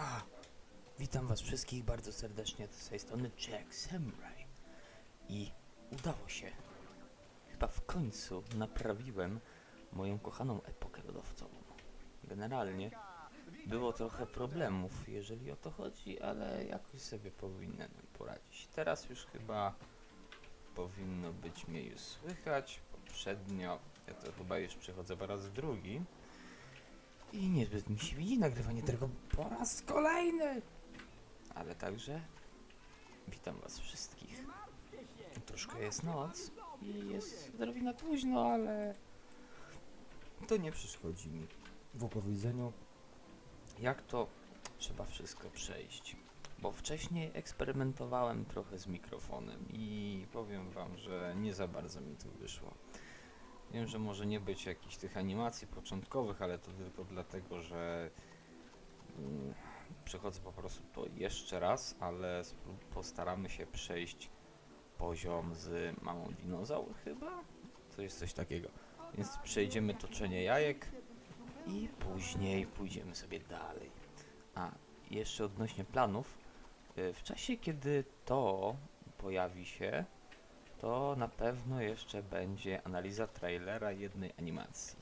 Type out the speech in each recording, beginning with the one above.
Siema! Witam was wszystkich bardzo serdecznie z tej strony Jack Samurai. I udało się. Chyba w końcu naprawiłem moją kochaną epokę lodowcową. Generalnie było trochę problemów, jeżeli o to chodzi, ale jakoś sobie powinienem poradzić. Teraz już chyba powinno być mnie już słychać. Poprzednio, ja to chyba już przechodzę po raz drugi. I niezbyt mi się widzi nagrywanie tego po raz kolejny. Ale także witam was wszystkich. Troszkę jest noc i jest odrobina późno, ale to nie przeszkodzi mi w opowiedzeniu, jak to trzeba wszystko przejść. Bo wcześniej eksperymentowałem trochę z mikrofonem i powiem wam, że nie za bardzo mi to wyszło. Wiem, że może nie być jakichś tych animacji początkowych, ale to tylko dlatego, że mm, przechodzę po prostu to jeszcze raz, ale postaramy się przejść poziom z małą dinozaur chyba? To jest coś takiego. Więc przejdziemy toczenie jajek i później pójdziemy sobie dalej. A, jeszcze odnośnie planów. y, W czasie, kiedy to pojawi się, to na pewno jeszcze będzie analiza trailera jednej animacji.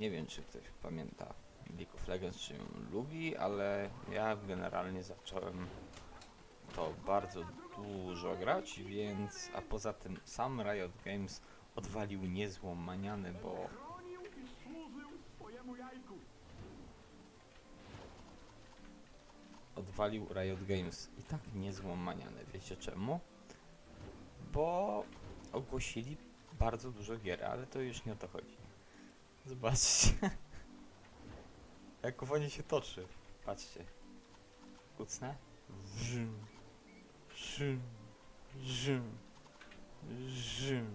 Nie wiem, czy ktoś pamięta League of Legends, czy ją lubi, ale ja generalnie zacząłem to bardzo dużo grać, więc a poza tym sam Riot Games odwalił niezłą manianę, bo odwalił Riot Games i tak niezłą manianę. Wiecie czemu? Bo ogłosili bardzo dużo gier, ale to już nie o to chodzi. Zobaczcie. Jak kowanie się toczy. Patrzcie. Kucnę. Żym. Żym. Żym. Żym.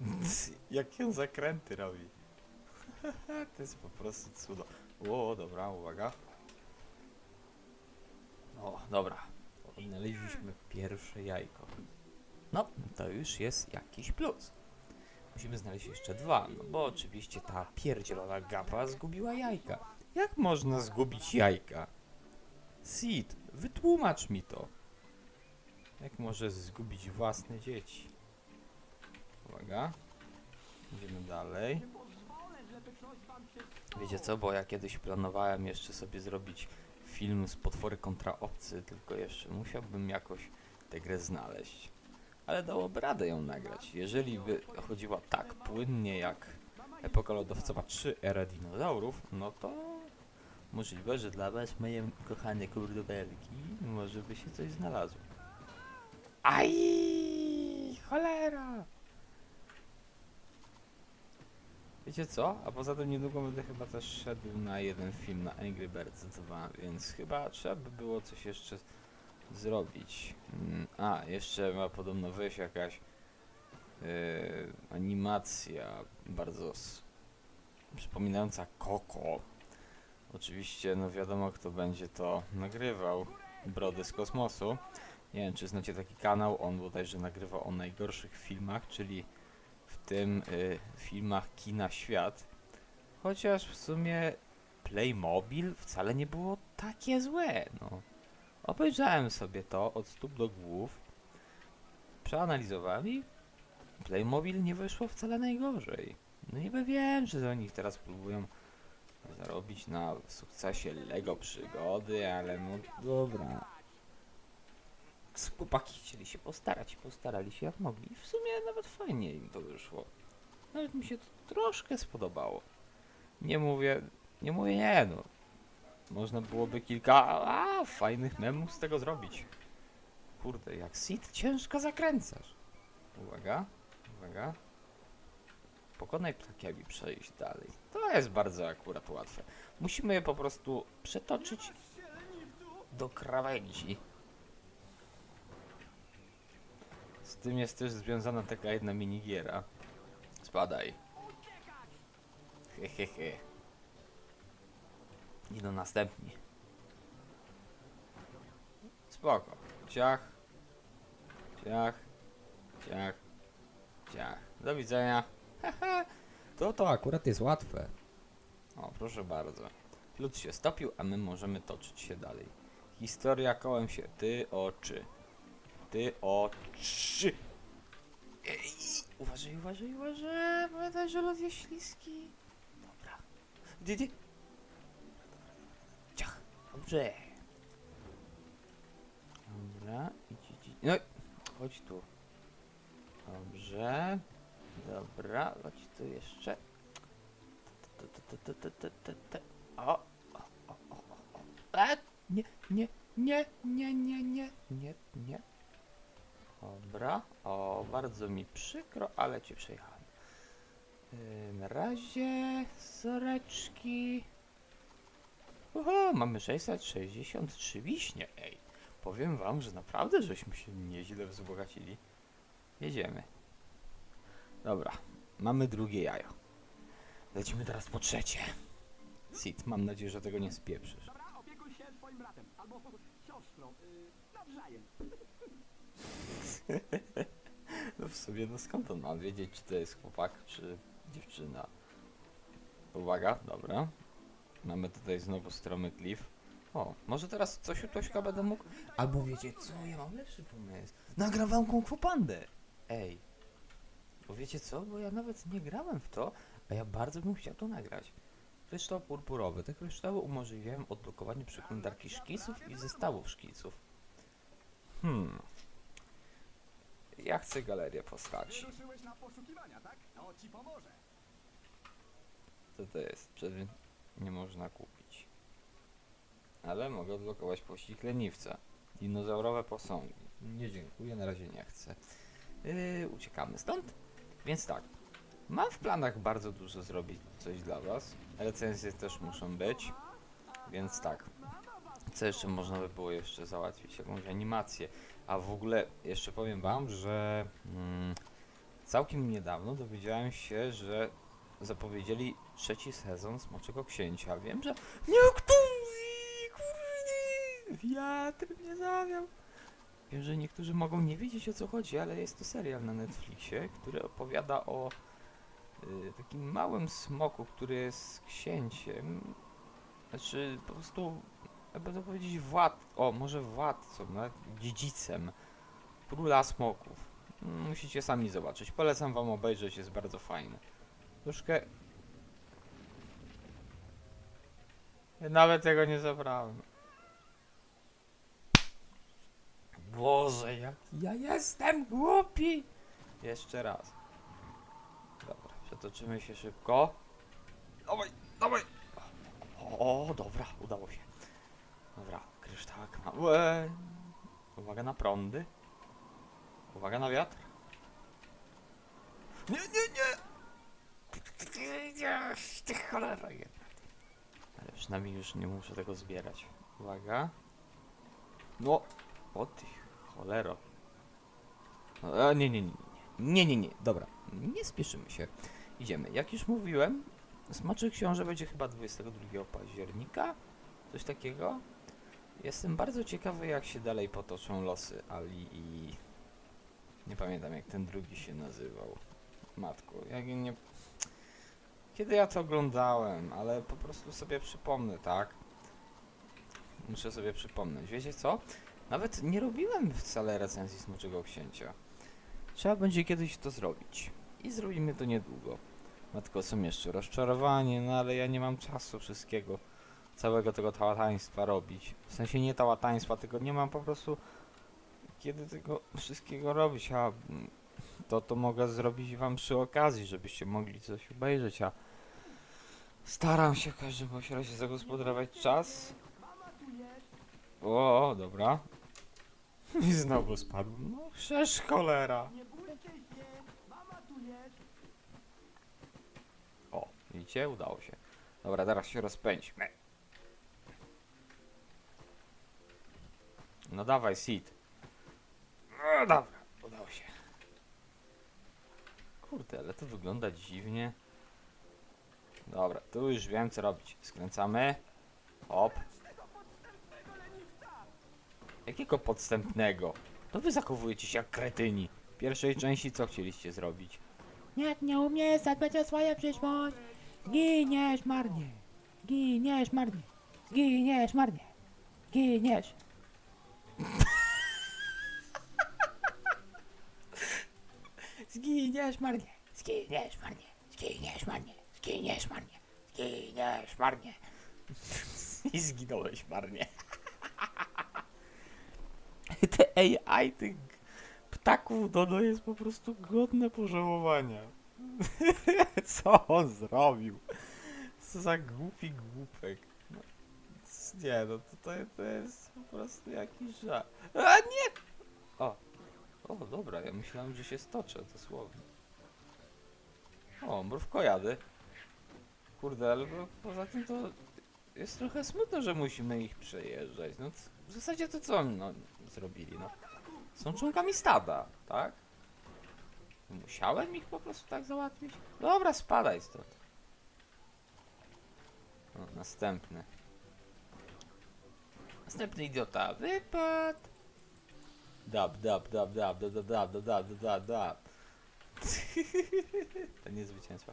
Jakie on zakręty robi. to jest po prostu cudo. O, dobra, uwaga. O, dobra. Odnaleźliśmy pierwsze jajko. No, to już jest jakiś plus. Musimy znaleźć jeszcze dwa, no bo oczywiście ta pierdzielona gapa zgubiła jajka. Jak można zgubić jajka? Sid, wytłumacz mi to. Jak może zgubić własne dzieci? Uwaga. Idziemy dalej. Wiecie co, bo ja kiedyś planowałem jeszcze sobie zrobić film z potwory kontra obcy, tylko jeszcze musiałbym jakoś tę grę znaleźć. Ale dałoby radę ją nagrać. Jeżeli by chodziła tak płynnie jak Epoka Lodowcowa 3 Era Dinozaurów, no to możliwe, że dla was, moje kochane kurdobelki, może by się coś znalazło. Aj! Cholera! Wiecie co? A poza tym niedługo będę chyba też szedł na jeden film na Angry Birds 2, więc chyba trzeba by było coś jeszcze zrobić. Mm, A, jeszcze ma podobno wyjść jakaś yy, animacja bardzo przypominająca Koko. Oczywiście, no wiadomo kto będzie to nagrywał. Brody z kosmosu. Nie wiem, czy znacie taki kanał, on bodajże nagrywa o najgorszych filmach, czyli w tym y, filmach Kina Świat. Chociaż w sumie Playmobil wcale nie było takie złe, no. Obejrzałem sobie to od stóp do głów, przeanalizowałem i Playmobil nie wyszło wcale najgorzej. No niby wiem, że oni teraz próbują zarobić na sukcesie Lego przygody, ale no dobra. Chłopaki chcieli się postarać, postarali się jak mogli. W sumie nawet fajnie im to wyszło. Nawet mi się to troszkę spodobało. Nie mówię, nie mówię nie no. Można byłoby kilka a, fajnych memów z tego zrobić. Kurde, jak Sid ciężko zakręcasz. Uwaga, uwaga. Pokonaj ptakiami przejść dalej. To jest bardzo akurat łatwe. Musimy je po prostu przetoczyć do krawędzi. Z tym jest też związana taka jedna minigiera. Spadaj. Hehehe. I do następni. Spoko. Ciach. Ciach. Ciach. Ciach. Do widzenia. To to akurat jest łatwe. O, proszę bardzo. Lód się stopił, a my możemy toczyć się dalej. Historia kołem się. Ty oczy. Ty oczy. Ej, uważaj, uważaj, uważaj. Pamiętaj, że lód jest śliski. Dobra. Ciach. Dobrze. Dobra. Idź, idź. No, chodź tu. Dobrze. Dobra, chodź tu jeszcze. O, o, o, o. A, nie, nie, nie, nie, nie, nie, nie, nie. Dobra, o, bardzo mi przykro, ale cię przejechałem. Yy, na razie, soreczki. Oho, mamy 663 wiśnie, ej. Powiem wam, że naprawdę żeśmy się nieźle wzbogacili. Jedziemy. Dobra, mamy drugie jajo. Lecimy teraz po trzecie. Sid, mam nadzieję, że tego nie spieprzysz. Dobra, opiekuj się swoim bratem albo siostrą. Yy, nawzajem. No w sumie, no skąd on ma wiedzieć, czy to jest chłopak, czy dziewczyna? Uwaga, dobra. Mamy tutaj znowu stromy klif. O, może teraz coś u Tośka będę mógł? Albo wiecie co, ja mam lepszy pomysł. Nagram wam Kung Fu Pandę. Ej. Bo wiecie co, bo ja nawet nie grałem w to, a ja bardzo bym chciał to nagrać. Kryształ purpurowy. Te kryształy umożliwiają odblokowanie przeglądarki szkiców i zestawów szkiców. Hmm. Ja chcę galerię postaci. Wyruszyłeś na poszukiwania, tak? To ci pomoże. Co to jest? Przedmiot nie można kupić. Ale mogę odblokować pościg leniwca. Dinozaurowe posągi. Nie dziękuję, na razie nie chcę. Yy, uciekamy stąd. Więc tak. Mam w planach bardzo dużo zrobić coś dla Was. Recenzje też muszą być. Więc tak. Co jeszcze można by było jeszcze załatwić? Jakąś animację. A w ogóle jeszcze powiem Wam, że mm, całkiem niedawno dowiedziałem się, że zapowiedzieli trzeci sezon Smoczego Księcia. Wiem, że niektórzy, kurde, wiatr mnie zawiał. Wiem, że niektórzy mogą nie wiedzieć o co chodzi, ale jest to serial na Netflixie, który opowiada o y, takim małym smoku, który jest księciem. Znaczy po prostu, jakby to powiedzieć, wład, o może władcą, nawet dziedzicem króla smoków. Musicie sami zobaczyć. Polecam wam obejrzeć, jest bardzo fajny. Troszkę... Nawet tego nie zabrałem. Boże, jak ja jestem głupi! Jeszcze raz. Dobra, przetoczymy się szybko. Dawaj, dawaj! O, dobra, udało się. Dobra, kryształek ma... Łe. Uwaga na prądy. Uwaga na wiatr. Nie, nie, nie! Ty cholera jedna. Ale przynajmniej już nie muszę tego zbierać. Uwaga. No. O ty cholero. Nie, nie, nie, nie. Nie, nie, nie. Dobra. Nie spieszymy się. Idziemy. Jak już mówiłem, Smaczy Książę będzie chyba 22 października. Coś takiego. Jestem bardzo ciekawy, jak się dalej potoczą losy Ali i... Nie pamiętam, jak ten drugi się nazywał. Matko, jak nie... Kiedy ja to oglądałem, ale po prostu sobie przypomnę, tak? Muszę sobie przypomnieć. Wiecie co? Nawet nie robiłem wcale recenzji Smoczego Księcia. Trzeba będzie kiedyś to zrobić. I zrobimy to niedługo. Matko, są jeszcze rozczarowanie, no ale ja nie mam czasu wszystkiego, całego tego tałataństwa robić. W sensie nie tałataństwa, tylko nie mam po prostu kiedy tego wszystkiego robić, a to to mogę zrobić wam przy okazji, żebyście mogli coś obejrzeć, a staram się w każdym razie zagospodarować czas. O, dobra. I znowu spadł. No, przecież cholera. O, widzicie? Udało się. Dobra, teraz się rozpędźmy. No dawaj, Sid. No dobra, udało się. Kurde, ale to wygląda dziwnie. Dobra, tu już wiem co robić. Skręcamy. Hop. Jakiego podstępnego? To wy zachowujecie się jak kretyni. W pierwszej części co chcieliście zrobić? Jak nie umiesz zadbać o swoją przyszłość, giniesz marnie. Giniesz marnie. Zginiesz marnie. Zginiesz. Zginiesz marnie. Zginiesz marnie. Zginiesz marnie. Zginiesz marnie. Zginiesz marnie. I zginąłeś marnie. Te AI tych ptaków Dodo jest po prostu godne pożałowania. Co on zrobił? Co za głupi głupek. No, nie, no to, to, to jest po prostu jakiś żart. A nie! O, o dobra, ja myślałem, że się stoczę dosłownie. O, mrówkojady. Kurde, ale po- poza tym to jest trochę smutno, że musimy ich przejeżdżać. No w zasadzie to co oni no, zrobili, no? Są członkami stada, tak? Musiałem ich po prostu tak załatwić? Dobra, spadaj stąd. O, następny. Następny idiota. Wypad! Dab, dab, dab, dab, dab, dab, dab, dab, dab, dab, dab. To nie zwycięstwa.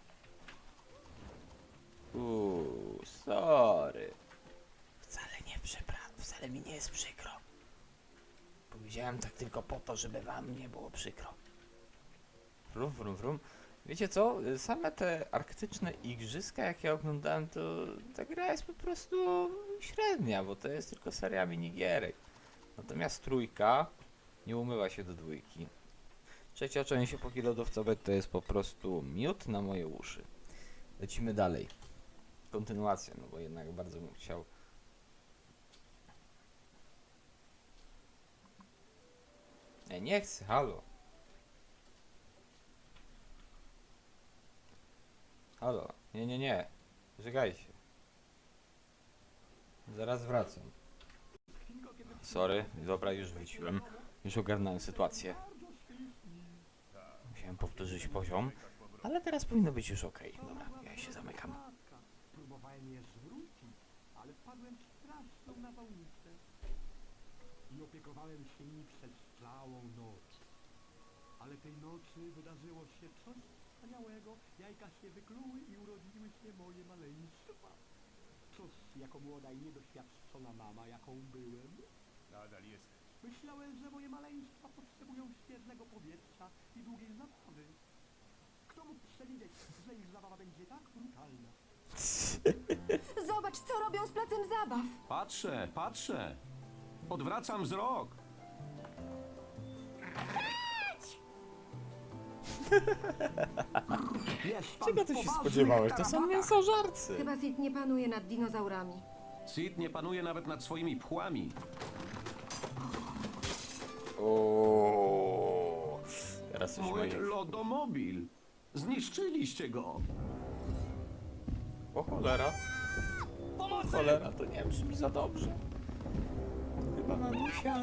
Uuu, sorry. Wcale nie przepraszam, wcale mi nie jest przykro. Powiedziałem tak tylko po to, żeby wam nie było przykro. Wrum, wrum, wrum. Wiecie co? Same te arktyczne igrzyska, jak ja oglądałem, to ta gra jest po prostu średnia, bo to jest tylko seria minigierek. Natomiast trójka nie umywa się do dwójki. Trzecia część epoki lodowcowej to jest po prostu miód na moje uszy. Lecimy dalej. Kontynuacja, no bo jednak bardzo bym chciał Ja nie chcę, halo. Halo, nie, nie, nie. Żegajcie. Zaraz wracam. Sorry, dobra, już wróciłem. Już ogarnąłem sytuację. Musiałem powtórzyć poziom, ale teraz powinno być już ok. Dobra, ja się zamykam. Próbowałem je zwrócić, ale wpadłem w straszną nawałnicę. I opiekowałem się nimi przez całą noc. Ale tej nocy wydarzyło się coś wspaniałego. Jajka się wykluły i urodziły się moje maleństwa. Cóż, jako młoda i niedoświadczona mama, jaką byłem, Nadal jesteś. Myślałem, że moje maleństwa potrzebują świeżego powietrza i długiej zabawy. Kto mógł przewidzieć, że ich zabawa będzie tak brutalna? Zobacz, co robią z placem zabaw. Patrzę, patrzę. Odwracam wzrok. Jest pan Czego ty się spodziewałeś? To są mięsożarcy. Chyba Sid nie panuje nad dinozaurami. Sid nie panuje nawet nad swoimi pchłami. O, Teraz coś Mój moje... lodomobil. Zniszczyliście go. O cholera. O cholera, to nie brzmi za dobrze. Chyba mamusia.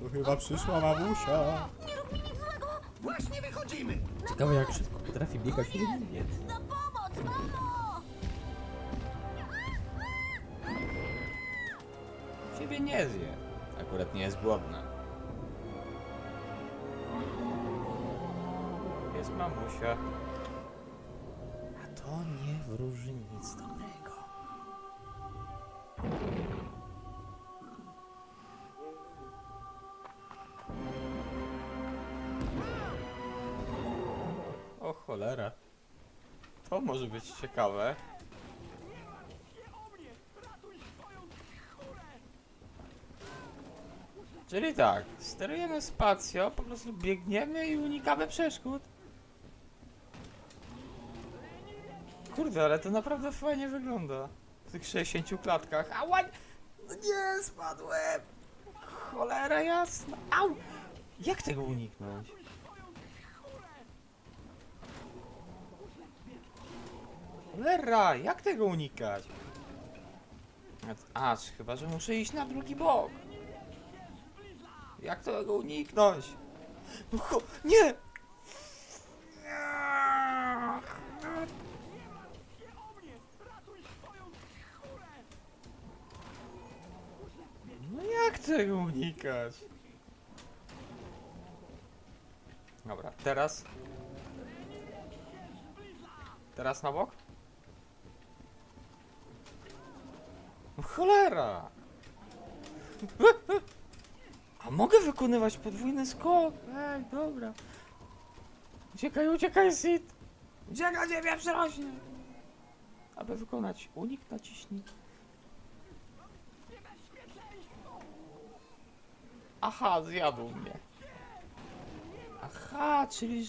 To chyba przyszła mamusia. Nie rób mi nic złego! Właśnie wychodzimy. Ciekawe jak szybko potrafi biegać. Na pomoc, mamo! Ciebie nie zje. Akurat nie jest głodna. Jest mamusia. A to nie wróży nic dobrego. O cholera. To może być ciekawe. Czyli tak, sterujemy spacją, po prostu biegniemy i unikamy przeszkód. Kurde, ale to naprawdę fajnie wygląda. W tych 60 klatkach. Ała! No nie, spadłem! Cholera jasna! Au! Jak tego uniknąć? Cholera! Jak tego unikać? A, chyba, że muszę iść na drugi bok. Jak tego uniknąć? No cho... Nie! No jak tego unikać? Dobra, teraz. Teraz na bok? cholera! A mogę wykonywać podwójny skok? Ej, dobra. Uciekaj, uciekaj, Sid! Uciekaj, nie wiem, rośnie! Aby wykonać unik, naciśnij. Aha, zjadł mnie. Aha, czyli,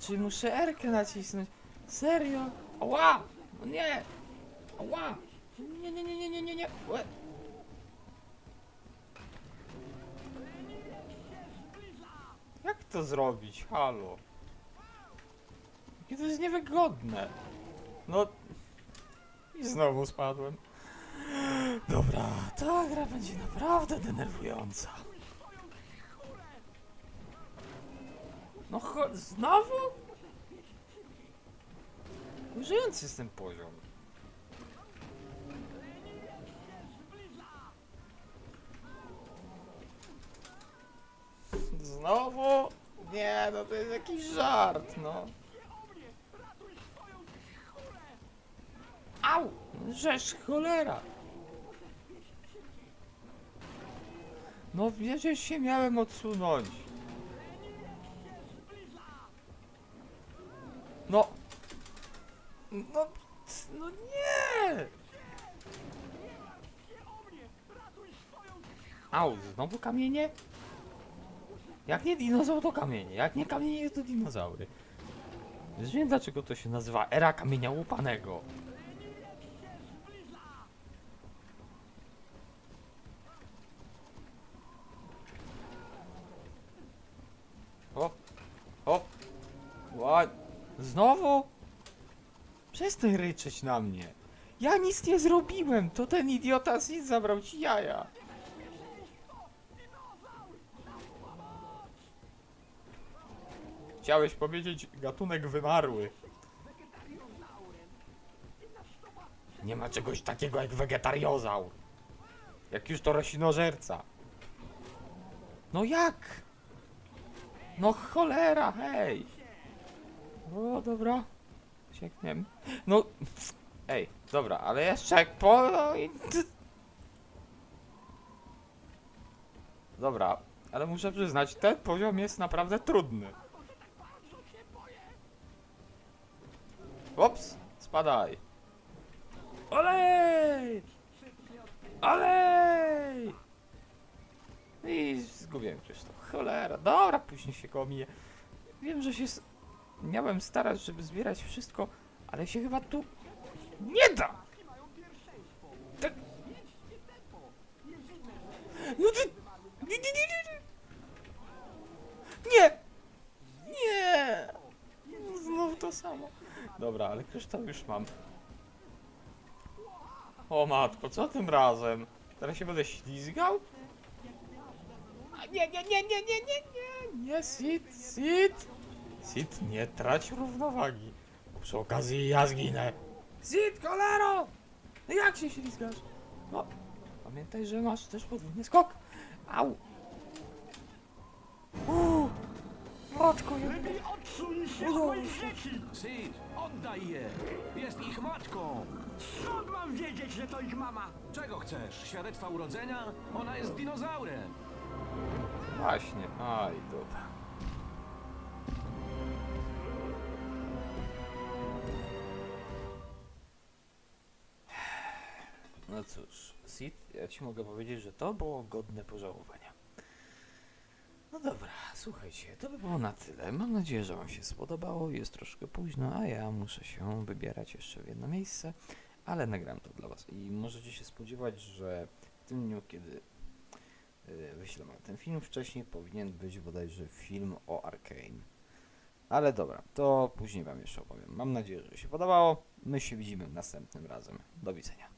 czyli muszę R-kę nacisnąć. Serio? Ała! No nie! Ała! Nie, nie, nie, nie, nie, nie, nie. Łe. Jak to zrobić? Halo? Jakie to jest niewygodne. No... I znowu spadłem. Dobra, ta gra będzie naprawdę denerwująca. No cho- znowu? Użyjący jest ten poziom. Nie, no to jest jakiś żart, no. Au! Żeż cholera! No przecież się miałem odsunąć. No. No, no nie! Au, znowu kamienie? Jak nie dinozaur, to kamienie. Jak nie kamienie, to dinozaury. Już wiem dlaczego to się nazywa era kamienia łupanego. O! O! What? Znowu? Przestań ryczeć na mnie. Ja nic nie zrobiłem, to ten idiota z nic zabrał ci jaja. Chciałeś powiedzieć gatunek wymarły. Nie ma czegoś takiego jak wegetariozaur. Jak już to roślinożerca. No jak? No cholera, hej! O, dobra. Siekniem. No, ej, dobra, ale jeszcze po... no i- Dobra, ale muszę przyznać, ten poziom jest naprawdę trudny. Ops, spadaj. Olej! Olej! I zgubiłem Krzysztof. Cholera, dobra, później się koło mnie. Wiem, że się s- miałem starać, żeby zbierać wszystko, ale się chyba tu nie da! Tak. No ty... Nie, nie, nie, nie, nie! Nie! Nie! Znowu to samo. Dobra, ale kryształ już mam. O matko, co tym razem? Teraz się będę ślizgał? Nie, nie, nie, nie, nie, nie, nie, nie, Sid, Sid! Sid, nie trać równowagi. Przy okazji ja zginę. Sid, kolero! No jak się ślizgasz? No, pamiętaj, że masz też podwójny skok. Au! Uuu! Matko, ja... Lepiej odsuń się od moich dzieci! Sid, oddaj je! Jest ich matką! Skąd mam wiedzieć, że to ich mama? Czego chcesz? Świadectwa urodzenia? Ona jest dinozaurem! Właśnie, aj, dobra. No cóż, Sid, ja ci mogę powiedzieć, że to było godne pożałowania. No dobra, słuchajcie, to by było na tyle. Mam nadzieję, że Wam się spodobało. Jest troszkę późno, a ja muszę się wybierać jeszcze w jedno miejsce, ale nagram to dla Was. I możecie się spodziewać, że w tym dniu, kiedy yy, wyślę ten film, wcześniej powinien być bodajże film o Arkane. Ale dobra, to później Wam jeszcze opowiem. Mam nadzieję, że się podobało. My się widzimy następnym razem. Do widzenia.